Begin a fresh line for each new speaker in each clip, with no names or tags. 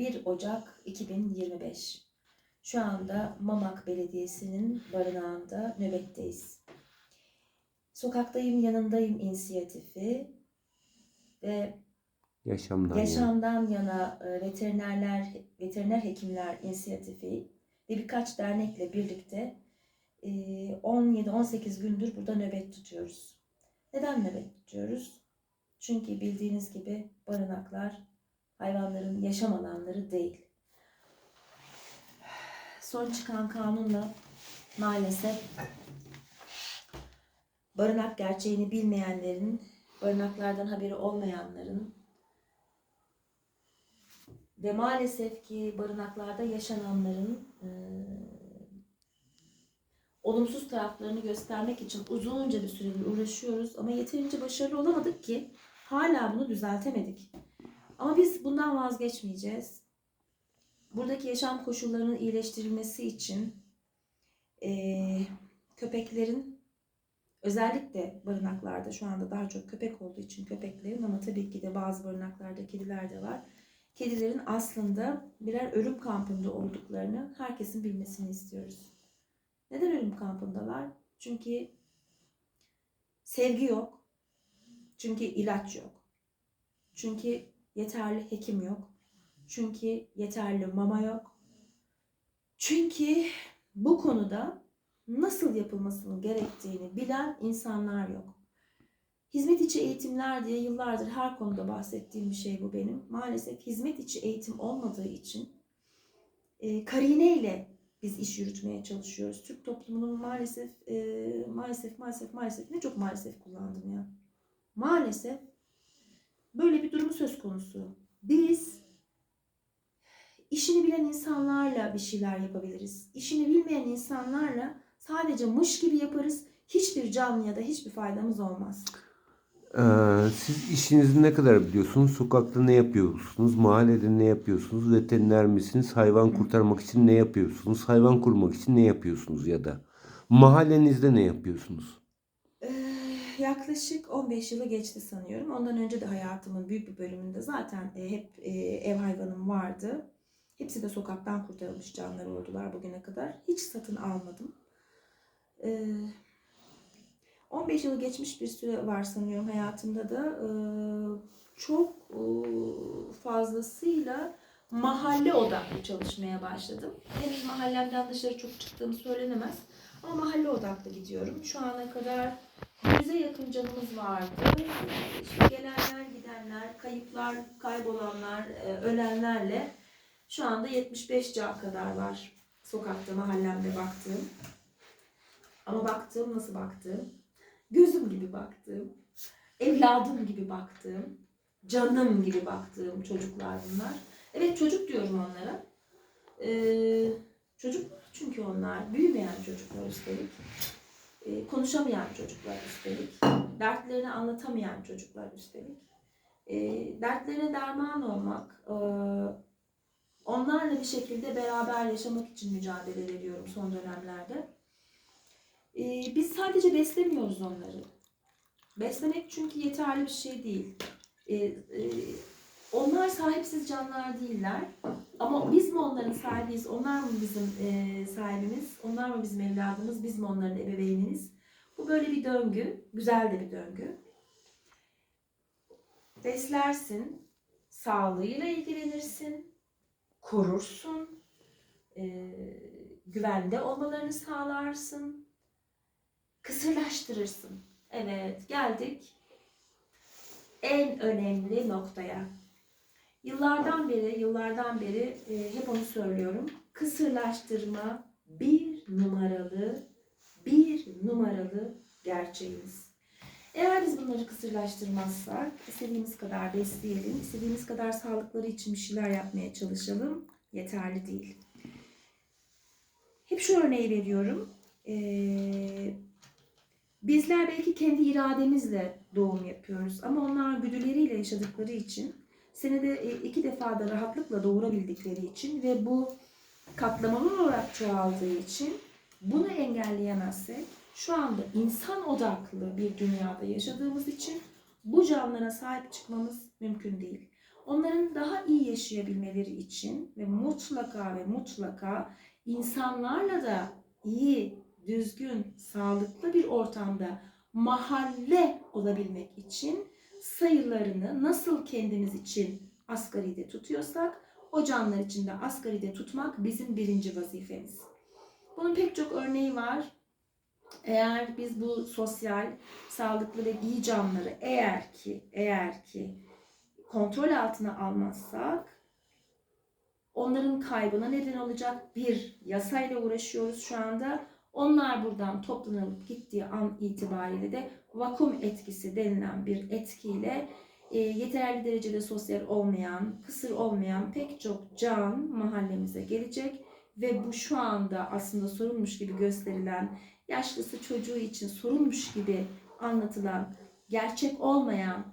1 Ocak 2025. Şu anda Mamak Belediyesi'nin barınağında nöbetteyiz. Sokaktayım yanındayım inisiyatifi ve
Yaşamdan yana.
Yaşamdan yana e, veterinerler, veteriner hekimler inisiyatifi ve birkaç dernekle birlikte e, 17-18 gündür burada nöbet tutuyoruz. Neden nöbet tutuyoruz? Çünkü bildiğiniz gibi barınaklar hayvanların yaşam alanları değil. Son çıkan kanunla maalesef barınak gerçeğini bilmeyenlerin, barınaklardan haberi olmayanların ve maalesef ki barınaklarda yaşananların e, olumsuz taraflarını göstermek için uzunca bir süredir uğraşıyoruz ama yeterince başarılı olamadık ki hala bunu düzeltemedik. Ama biz bundan vazgeçmeyeceğiz. Buradaki yaşam koşullarının iyileştirilmesi için e, köpeklerin özellikle barınaklarda şu anda daha çok köpek olduğu için köpeklerin ama tabii ki de bazı barınaklarda kediler de var kedilerin aslında birer ölüm kampında olduklarını herkesin bilmesini istiyoruz. Neden ölüm kampındalar? Çünkü sevgi yok. Çünkü ilaç yok. Çünkü yeterli hekim yok. Çünkü yeterli mama yok. Çünkü bu konuda nasıl yapılmasının gerektiğini bilen insanlar yok. Hizmet içi eğitimler diye yıllardır her konuda bahsettiğim bir şey bu benim. Maalesef hizmet içi eğitim olmadığı için e, karineyle biz iş yürütmeye çalışıyoruz. Türk toplumunun maalesef e, maalesef maalesef maalesef ne çok maalesef kullandım ya. Maalesef böyle bir durumu söz konusu. Biz işini bilen insanlarla bir şeyler yapabiliriz. İşini bilmeyen insanlarla sadece mış gibi yaparız. Hiçbir canlıya da hiçbir faydamız olmaz.
Ee, siz işinizi ne kadar biliyorsunuz? Sokakta ne yapıyorsunuz? Mahallede ne yapıyorsunuz? Veteriner misiniz? Hayvan kurtarmak için ne yapıyorsunuz? Hayvan kurmak için ne yapıyorsunuz ya da? Mahallenizde ne yapıyorsunuz?
Yaklaşık 15 yılı geçti sanıyorum. Ondan önce de hayatımın büyük bir bölümünde zaten e, hep e, ev hayvanım vardı. Hepsi de sokaktan kurtarılmış canlar oldular bugüne kadar. Hiç satın almadım. Ee, 15 yılı geçmiş bir süre var sanıyorum hayatımda da. Çok e, fazlasıyla mahalle odaklı çalışmaya başladım. Henüz mahallemden dışarı çok çıktığım söylenemez. Ama mahalle odaklı gidiyorum. Şu ana kadar yüze yakın canımız vardı. İşte gelenler, gidenler, kayıplar, kaybolanlar, e, ölenlerle şu anda 75 can kadar var sokakta, mahallemde baktığım. Ama baktığım nasıl baktığım? Gözüm gibi baktığım, evladım gibi baktığım, canım gibi baktığım çocuklar bunlar. Evet çocuk diyorum onlara. Ee, çocuk çünkü onlar büyümeyen çocuklar üstelik. Ee, konuşamayan çocuklar üstelik. Dertlerini anlatamayan çocuklar üstelik. Ee, dertlerine derman olmak, e, onlarla bir şekilde beraber yaşamak için mücadele veriyorum son dönemlerde. Ee, biz sadece beslemiyoruz onları. Beslemek çünkü yeterli bir şey değil. E, onlar sahipsiz canlar değiller. Ama biz mi onların sahibiyiz, onlar mı bizim e, sahibimiz, onlar mı bizim evladımız, biz mi onların ebeveyniniz? Bu böyle bir döngü, güzel de bir döngü. Beslersin, sağlığıyla ilgilenirsin, korursun, e, güvende olmalarını sağlarsın, kısırlaştırırsın. Evet, geldik en önemli noktaya. Yıllardan beri, yıllardan beri e, hep onu söylüyorum. Kısırlaştırma bir numaralı, bir numaralı gerçeğimiz. Eğer biz bunları kısırlaştırmazsak, istediğimiz kadar besleyelim, istediğimiz kadar sağlıkları için bir şeyler yapmaya çalışalım, yeterli değil. Hep şu örneği veriyorum. Ee, bizler belki kendi irademizle doğum yapıyoruz ama onlar güdüleriyle yaşadıkları için senede e, iki defa da rahatlıkla doğurabildikleri için ve bu katlamalı olarak çoğaldığı için bunu engelleyemezsek şu anda insan odaklı bir dünyada yaşadığımız için bu canlılara sahip çıkmamız mümkün değil. Onların daha iyi yaşayabilmeleri için ve mutlaka ve mutlaka insanlarla da iyi, düzgün, sağlıklı bir ortamda mahalle olabilmek için sayılarını nasıl kendimiz için asgaride tutuyorsak o canlar için de asgaride tutmak bizim birinci vazifemiz. Bunun pek çok örneği var. Eğer biz bu sosyal, sağlıklı ve iyi canları eğer ki eğer ki kontrol altına almazsak onların kaybına neden olacak bir yasayla uğraşıyoruz şu anda. Onlar buradan toplanıp gittiği an itibariyle de vakum etkisi denilen bir etkiyle e, yeterli derecede sosyal olmayan, kısır olmayan pek çok can mahallemize gelecek ve bu şu anda aslında sorunmuş gibi gösterilen, yaşlısı çocuğu için sorunmuş gibi anlatılan, gerçek olmayan,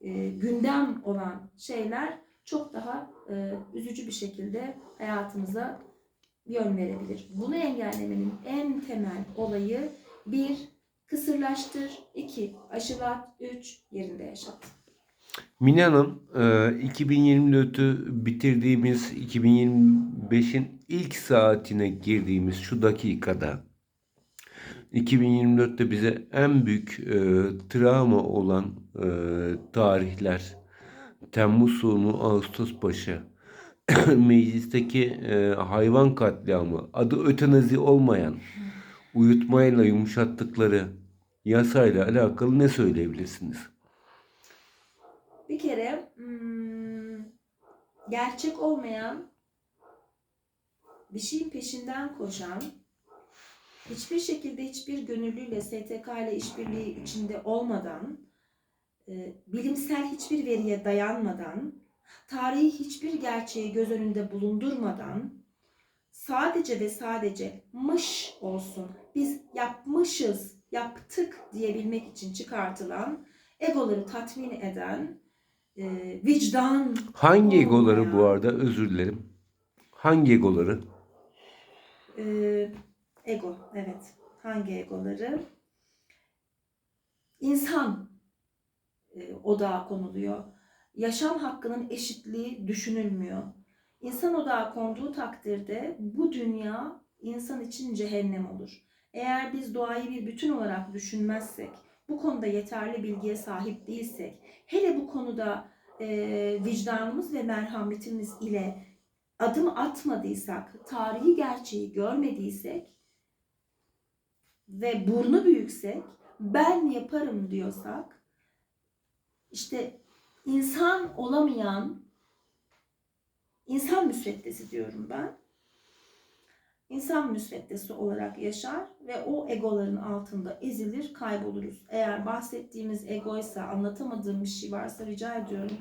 e, gündem olan şeyler çok daha e, üzücü bir şekilde hayatımıza yön verebilir. Bunu engellemenin en temel olayı bir, kısırlaştır, iki, aşılat, üç, yerinde yaşat.
Mine Hanım, e, 2024'ü bitirdiğimiz 2025'in ilk saatine girdiğimiz şu dakikada 2024'te bize en büyük e, travma olan e, tarihler Temmuz sonu Ağustos başı meclisteki e, hayvan katliamı adı ötenazi olmayan uyutmayla yumuşattıkları yasayla alakalı ne söyleyebilirsiniz?
Bir kere hmm, gerçek olmayan bir şeyin peşinden koşan, hiçbir şekilde hiçbir gönüllüyle STK ile işbirliği içinde olmadan, e, bilimsel hiçbir veriye dayanmadan, tarihi hiçbir gerçeği göz önünde bulundurmadan, sadece ve sadece mış olsun, biz yapmışız, yaptık diyebilmek için çıkartılan, egoları tatmin eden, e, vicdan
Hangi egoları bu arada özür dilerim. Hangi egoları?
Ee, ego, evet. Hangi egoları? İnsan e, odağa konuluyor. Yaşam hakkının eşitliği düşünülmüyor. İnsan odağa konduğu takdirde bu dünya insan için cehennem olur. Eğer biz doğayı bir bütün olarak düşünmezsek, bu konuda yeterli bilgiye sahip değilsek, hele bu konuda e, vicdanımız ve merhametimiz ile adım atmadıysak, tarihi gerçeği görmediysek ve burnu büyüksek, ben yaparım diyorsak, işte insan olamayan, insan müsveddesi diyorum ben. İnsan müsveddesi olarak yaşar ve o egoların altında ezilir, kayboluruz. Eğer bahsettiğimiz egoysa, anlatamadığım bir şey varsa rica ediyorum.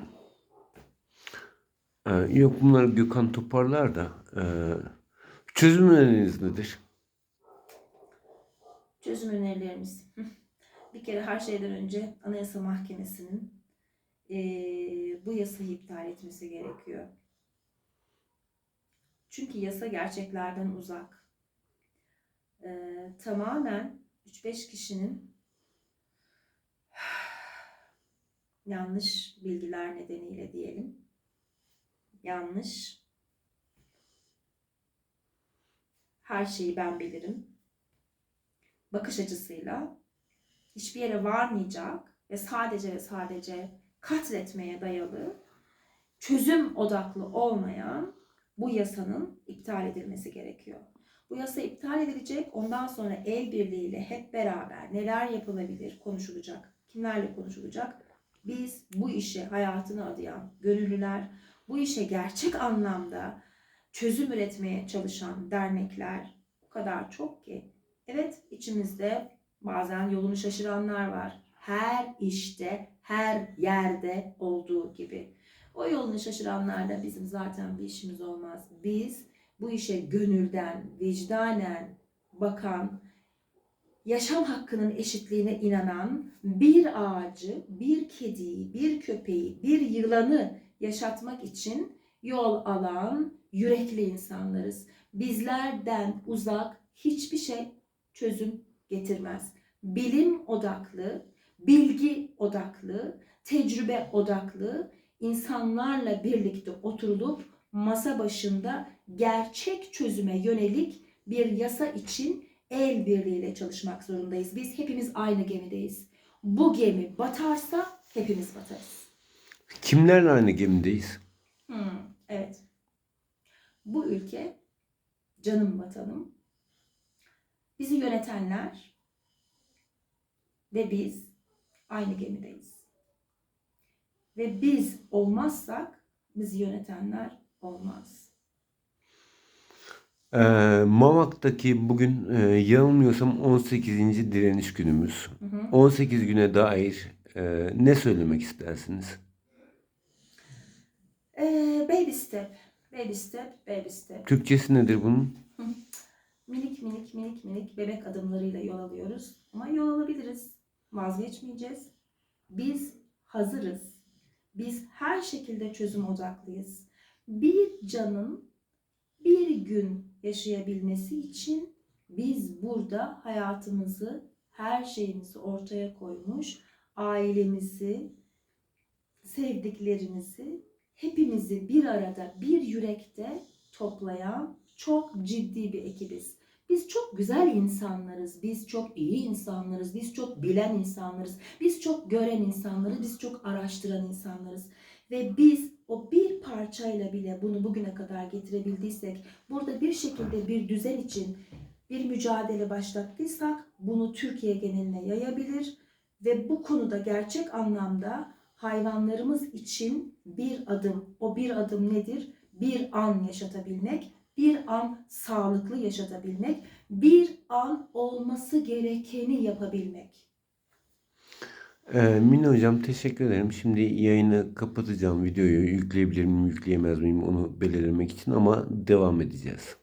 Ee, yok bunları Gökhan toparlar da. Ee, çözüm öneriniz nedir?
Çözüm önerilerimiz. Bir kere her şeyden önce Anayasa Mahkemesi'nin eee, bu yasayı iptal etmesi gerekiyor. Çünkü yasa gerçeklerden uzak. Eee, tamamen 3-5 kişinin yanlış bilgiler nedeniyle diyelim. Yanlış. Her şeyi ben bilirim bakış açısıyla hiçbir yere varmayacak ve sadece ve sadece katletmeye dayalı çözüm odaklı olmayan bu yasanın iptal edilmesi gerekiyor. Bu yasa iptal edilecek. Ondan sonra el birliğiyle hep beraber neler yapılabilir konuşulacak. Kimlerle konuşulacak? Biz bu işe hayatını adayan gönüllüler, bu işe gerçek anlamda çözüm üretmeye çalışan dernekler o kadar çok ki Evet, içimizde bazen yolunu şaşıranlar var. Her işte, her yerde olduğu gibi. O yolunu şaşıranlarla bizim zaten bir işimiz olmaz. Biz bu işe gönülden, vicdanen bakan, yaşam hakkının eşitliğine inanan bir ağacı, bir kediyi, bir köpeği, bir yılanı yaşatmak için yol alan yürekli insanlarız. Bizlerden uzak hiçbir şey çözüm getirmez. Bilim odaklı, bilgi odaklı, tecrübe odaklı insanlarla birlikte oturulup masa başında gerçek çözüme yönelik bir yasa için el birliğiyle çalışmak zorundayız. Biz hepimiz aynı gemideyiz. Bu gemi batarsa hepimiz batarız.
Kimlerle aynı gemideyiz?
Hmm, evet. Bu ülke canım vatanım. Bizi yönetenler ve biz aynı gemideyiz. Ve biz olmazsak bizi yönetenler olmaz.
Ee, Mamak'taki bugün e, yanılmıyorsam 18. direniş günümüz.
Hı hı.
18 güne dair e, ne söylemek istersiniz?
Ee, baby step, baby step, baby step.
Türkçesi nedir bunun?
Minik minik minik minik bebek adımlarıyla yol alıyoruz. Ama yol alabiliriz. Vazgeçmeyeceğiz. Biz hazırız. Biz her şekilde çözüm odaklıyız. Bir canın bir gün yaşayabilmesi için biz burada hayatımızı, her şeyimizi ortaya koymuş, ailemizi, sevdiklerimizi, hepimizi bir arada, bir yürekte toplayan çok ciddi bir ekibiz. Biz çok güzel insanlarız, biz çok iyi insanlarız, biz çok bilen insanlarız, biz çok gören insanlarız, biz çok araştıran insanlarız. Ve biz o bir parçayla bile bunu bugüne kadar getirebildiysek, burada bir şekilde bir düzen için bir mücadele başlattıysak bunu Türkiye geneline yayabilir ve bu konuda gerçek anlamda hayvanlarımız için bir adım, o bir adım nedir? Bir an yaşatabilmek, bir an sağlıklı yaşatabilmek, bir an olması gerekeni yapabilmek.
Ee, Mine Hocam teşekkür ederim. Şimdi yayını kapatacağım. Videoyu yükleyebilir miyim, yükleyemez miyim onu belirlemek için ama devam edeceğiz.